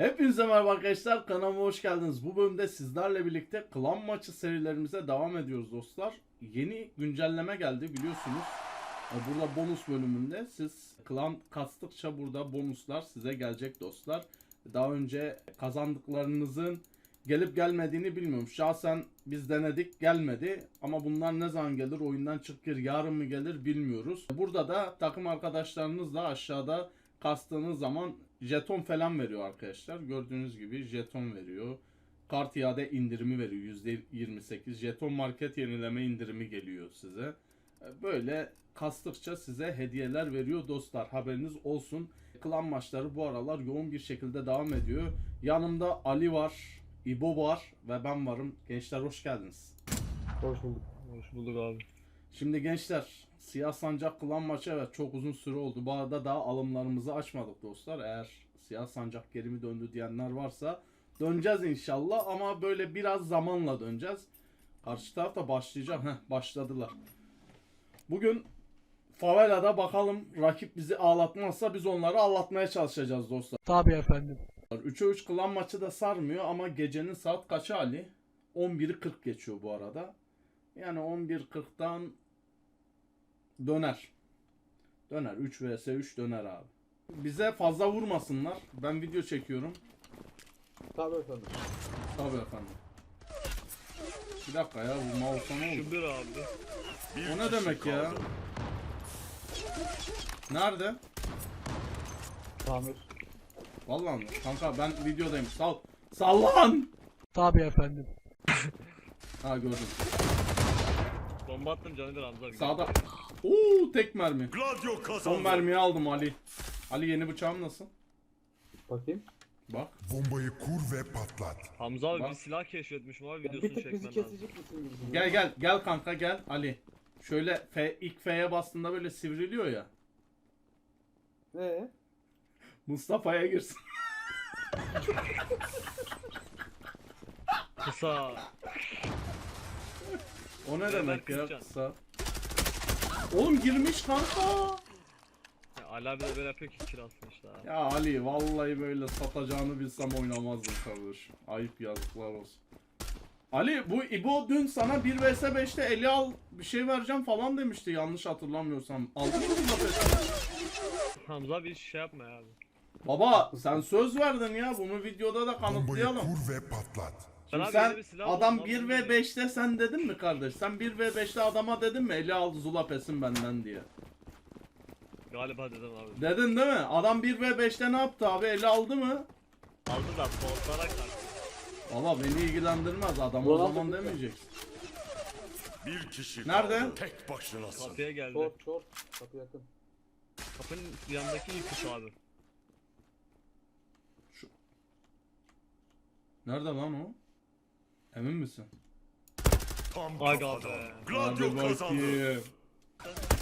Hepinize merhaba arkadaşlar kanalıma hoş geldiniz. Bu bölümde sizlerle birlikte klan maçı serilerimize devam ediyoruz dostlar. Yeni güncelleme geldi biliyorsunuz. Burada bonus bölümünde siz klan kastıkça burada bonuslar size gelecek dostlar. Daha önce kazandıklarınızın gelip gelmediğini bilmiyorum. Şahsen biz denedik gelmedi ama bunlar ne zaman gelir oyundan çıkır yarın mı gelir bilmiyoruz. Burada da takım arkadaşlarınızla aşağıda kastığınız zaman jeton falan veriyor arkadaşlar. Gördüğünüz gibi jeton veriyor. Kart iade indirimi veriyor %28. Jeton market yenileme indirimi geliyor size. Böyle kastıkça size hediyeler veriyor dostlar. Haberiniz olsun. Klan maçları bu aralar yoğun bir şekilde devam ediyor. Yanımda Ali var, İbo var ve ben varım. Gençler hoş geldiniz. Hoş bulduk. Hoş bulduk abi. Şimdi gençler Siyah Sancak klan maçı evet çok uzun süre oldu. Bu arada daha alımlarımızı açmadık dostlar. Eğer Siyah Sancak geri mi döndü diyenler varsa döneceğiz inşallah ama böyle biraz zamanla döneceğiz. Karşı tarafta başlayacak. Heh, başladılar. Bugün Favela'da bakalım rakip bizi ağlatmazsa biz onları ağlatmaya çalışacağız dostlar. Tabii efendim. 3'e 3 klan maçı da sarmıyor ama gecenin saat kaçı Ali? 11'i 40 geçiyor bu arada. Yani 11.40'dan döner. Döner. 3 vs 3 döner abi. Bize fazla vurmasınlar. Ben video çekiyorum. Tabii efendim. Tabii efendim. Bir dakika ya bu mouse'a ne oldu? Şu bir abi. O ne demek ya? Nerede? Tamir. Vallahi mi? Kanka ben videodayım. Sal. Sallan! Tabii efendim. Ha gördüm. Bomba attım canıdır Hamza abi. Sağda. Oo tek mermi. Gladio Son mermiyi aldım Ali. Ali yeni bıçağım nasıl? Bakayım. Bak. Bombayı kur ve patlat. Hamza abi Bak. bir silah keşfetmişim abi bir videosunu bizi çekmem lazım. kesecek misin gibi. Gel gel gel kanka gel Ali. Şöyle F, ilk F'ye bastığında böyle sivriliyor ya. Ee? Mustafa'ya girsin. Kısa. O ne demek ya kısa? Oğlum girmiş kanka. Ya, Ali abi de böyle yapıyor ki kill abi. Ya Ali vallahi böyle satacağını bilsem oynamazdım kardeş. Ayıp yazıklar olsun. Ali bu İbo dün sana 1 vs 5'te eli al bir şey vereceğim falan demişti yanlış hatırlamıyorsam. Aldın mı bu? Hamza abi hiç şey yapma ya abi. Baba sen söz verdin ya bunu videoda da Bombayı kanıtlayalım. kur ve patlat. Şimdi abi sen adam buldum, 1 abi, ve bunu 5'te sen dedin mi kardeş? Sen 1 ve 5'te adama dedin mi? Eli aldı zula pesin benden diye. Galiba dedim abi. Dedin değil mi? Adam 1 ve 5'te ne yaptı abi? Eli aldı mı? Aldı da kalktı. Valla beni ilgilendirmez adam o zaman demeyeceksin. Bir kişi Nerede? kaldı. Tek başınasın. Kapıya geldi. Short short. Kapı yakın. Kapının yanındaki ilk kutu abi. Nerede lan o? Emin misin? Tam Aga kafadan. be. Gladio Hadi kazandı. bakayım.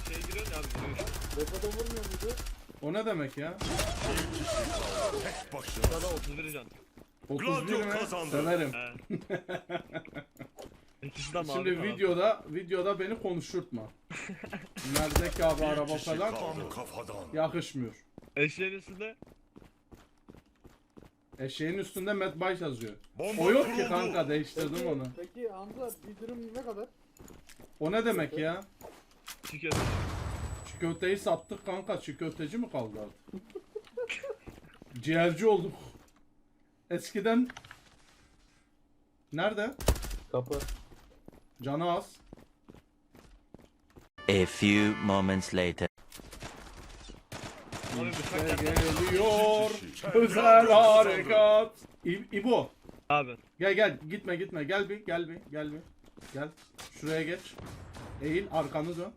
Şey giriyorsun ya abi. giriyor. Repoda vurmuyor muydu? O ne demek ya? Tek başına. Sırada 31 can. 31 Gladio mi? kazandı. Severim. He. İkisi de mavi Şimdi kanat. videoda videoda beni konuşturtma. Neredeki abi araba kişi falan kafadan. yakışmıyor. Eşeğin üstünde. Eşeğin üstünde Mad Bike yazıyor. Bomba O yok ki kuruldu. kanka değiştirdim Peki, onu. peki Hamza bir dürüm ne kadar? O ne demek ya? Çiğ köfte. Çiğ köfteyi sattık kanka. Çiğ köfteci mi kaldı artık? Ciğerci olduk. Eskiden Nerede? Kapı. Canı az. A few moments later. Abi bıçak geliyor. Özel harekat. İ- İbo. Abi. Gel gel gitme gitme gel bir gel bir gel bir. Gel. Şuraya geç. Eğil arkanı dön.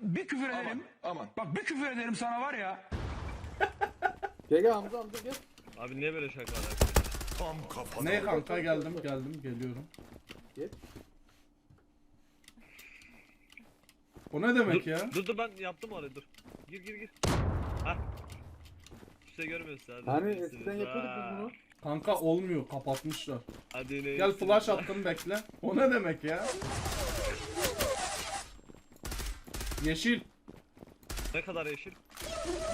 Bir küfür ederim. Aman. Bak bir küfür ederim sana var ya. Gel gel Hamza Hamza gel. Abi niye böyle şakalar yapıyorsun? Tam kafadan. Ne kanka geldim geldim geliyorum. Gel. O ne demek Dur, ya? dur dur ben yaptım orayı dur. Gir gir gir. Hah. İşte görmüyorsun hadi. Hani İyisiniz. eskiden yapıyorduk biz bunu. Kanka olmuyor kapatmışlar. Hadi ne Gel flash attım bekle. O ne demek ya? Yeşil. Ne kadar yeşil?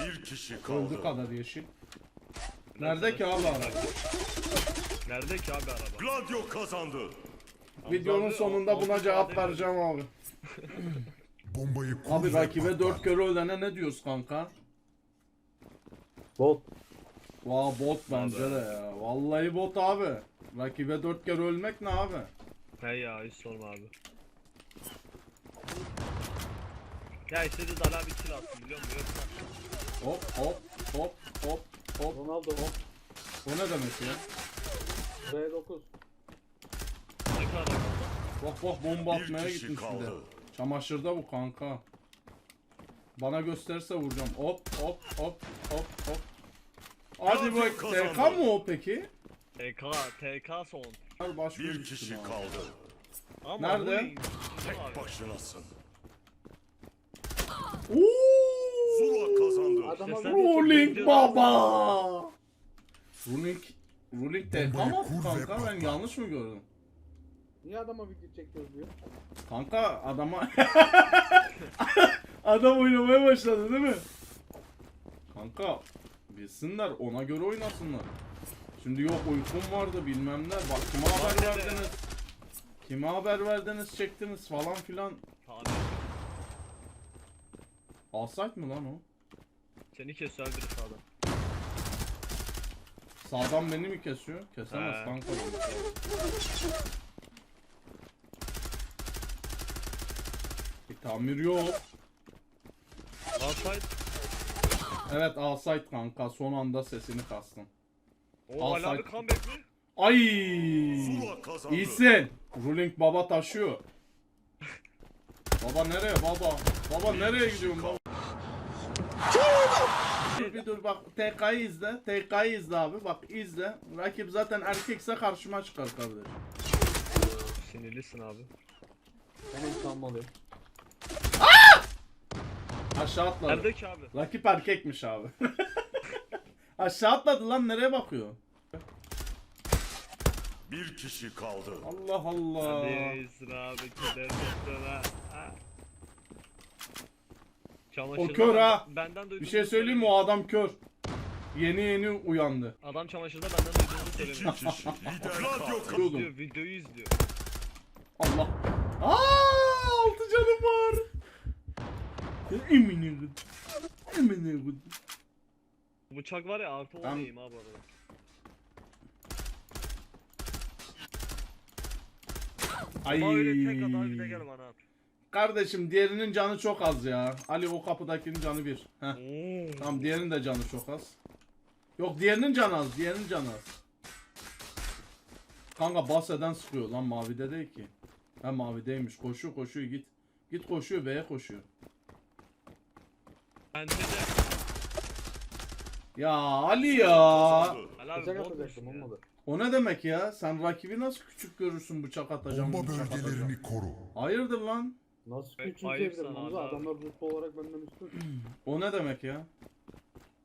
Bir kişi kaldı. Öldü kadar yeşil. Nerede ki abi araba? Nerede ki abi araba? Gladio kazandı. Videonun sonunda buna cevap vereceğim abi. Bombayı kur Abi rakibe patlat. 4 kere ölene ne diyoruz kanka? Bot. Vaa bot bence de ya. Vallahi bot abi. Rakibe 4 kere ölmek ne abi? He ya hiç sorma abi. Ya istedi Dal abi kill atsın biliyor musun? Yoksa Hop hop hop hop hop. Ronaldo hop. O ne demek ya? R9. ne kadar kaldı? Bak bak bomba Bir atmaya kişi gitmiş bir de. kaldı. Çamaşırda bu kanka. Bana gösterirse vuracağım. Hop hop hop hop. Hadi bak. TK mı o peki? TK, TK son. Her başka Bir kişi abi. kaldı. Ama Nerede? Tek başınasın. Oo! Zula kazandı. Adama Sesler-. Ruling baba. Ruling Ruling TK Bombayı kur ve kanka? Ben patlat. yanlış mı gördüm? Niye adama video çekiyoruz diyor? Kanka adama Adam oynamaya başladı değil mi? Kanka bilsinler ona göre oynasınlar. Şimdi yok uykum vardı bilmem ne. Bak kime haber verdiniz? Kime haber verdiniz çektiniz falan filan. Alsayt mı lan o? Seni kesiyor biri sağdan. Sağdan beni mi kesiyor? Kesemez He. kanka. Bir tamir yok. Outside. Evet alsayt kanka son anda sesini kastım. O comeback mi? Ay! Kazandı. İyisin. Ruling baba taşıyor. baba nereye baba? Baba nereye gidiyorsun baba? Dur bir dur bak TK'yı izle. TK'yı izle abi bak izle. Rakip zaten erkekse karşıma çıkar kardeş. Sinirlisin abi. Ben insan Aşağı atladı. Nerede ki abi? Rakip erkekmiş abi. Aşağı atladı lan nereye bakıyor? Bir kişi kaldı. Allah Allah. Hadi abi. Çamaşırda O kör ha. benden- Benden Bir şey söyleyeyim mi o adam kör. Yeni yeni uyandı. Adam çamaşırda benden duyduğunuzu İki söylemeyin. kişi. Lider izliyor, videoyu izliyor. Allah. Aa, altı canım var. Emine gıd. Emine gıd. Bıçak var ya artı 10 Ben- diyeyim abi arada. Ay. Ama öyle tek at abi de gel bana at. Kardeşim diğerinin canı çok az ya. Ali o kapıdakinin canı bir. Heh. Tamam diğerinin de canı çok az. Yok diğerinin canı az. Diğerinin canı az. Kanka bas eden sıkıyor lan mavide değil ki. Ha mavideymiş. Koşuyor koşuyor git. Git koşuyor B'ye koşuyor. Bence de. Ya Ali ya. Bıçak atacaktım olmadı. O ne demek ya? Sen rakibi nasıl küçük görürsün bıçak atacağım Bomba bıçak atacağım. bölgelerini koru. Hayırdır lan? Nasıl küçültebilirim ayıp sana Hamza? abi. Adamlar rütbe olarak benden üstün. O ne demek ya?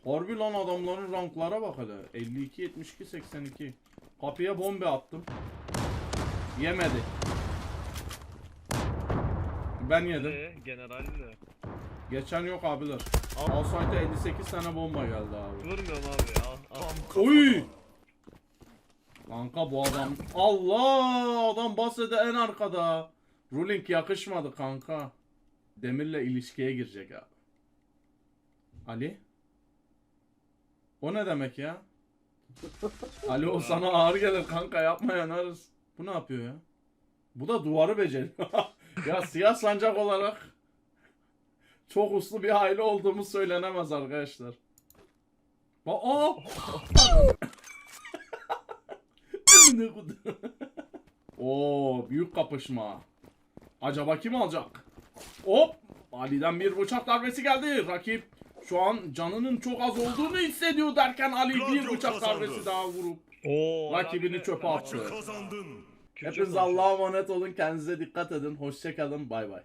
Harbi lan adamların ranklara bak hele. 52, 72, 82. Kapıya bombe attım. Yemedi. Ben yedim. Ee, general de. Geçen yok abiler. Al. Alsayt'a 58 tane bomba geldi abi. Vurmuyorum abi ya. Kafadan. Oy! Kanka bu adam. Allah! Adam basede en arkada. Ruling yakışmadı kanka. Demir'le ilişkiye girecek abi. Ali? O ne demek ya? Ali o sana ağır gelir kanka yapma yanarız. Bu ne yapıyor ya? Bu da duvarı beceriyor. ya siyah sancak olarak çok uslu bir aile olduğumuz söylenemez arkadaşlar. Ba Aa! Ne Oo büyük kapışma. Acaba kim alacak? Hop! Ali'den bir bıçak darbesi geldi. Rakip şu an canının çok az olduğunu hissediyor derken Ali bir bıçak darbesi daha vurup Oo. Rakibini çöpe attı. Hepiniz. Allah'a emanet olun. Kendinize dikkat edin. Hoşçakalın. Bay bay.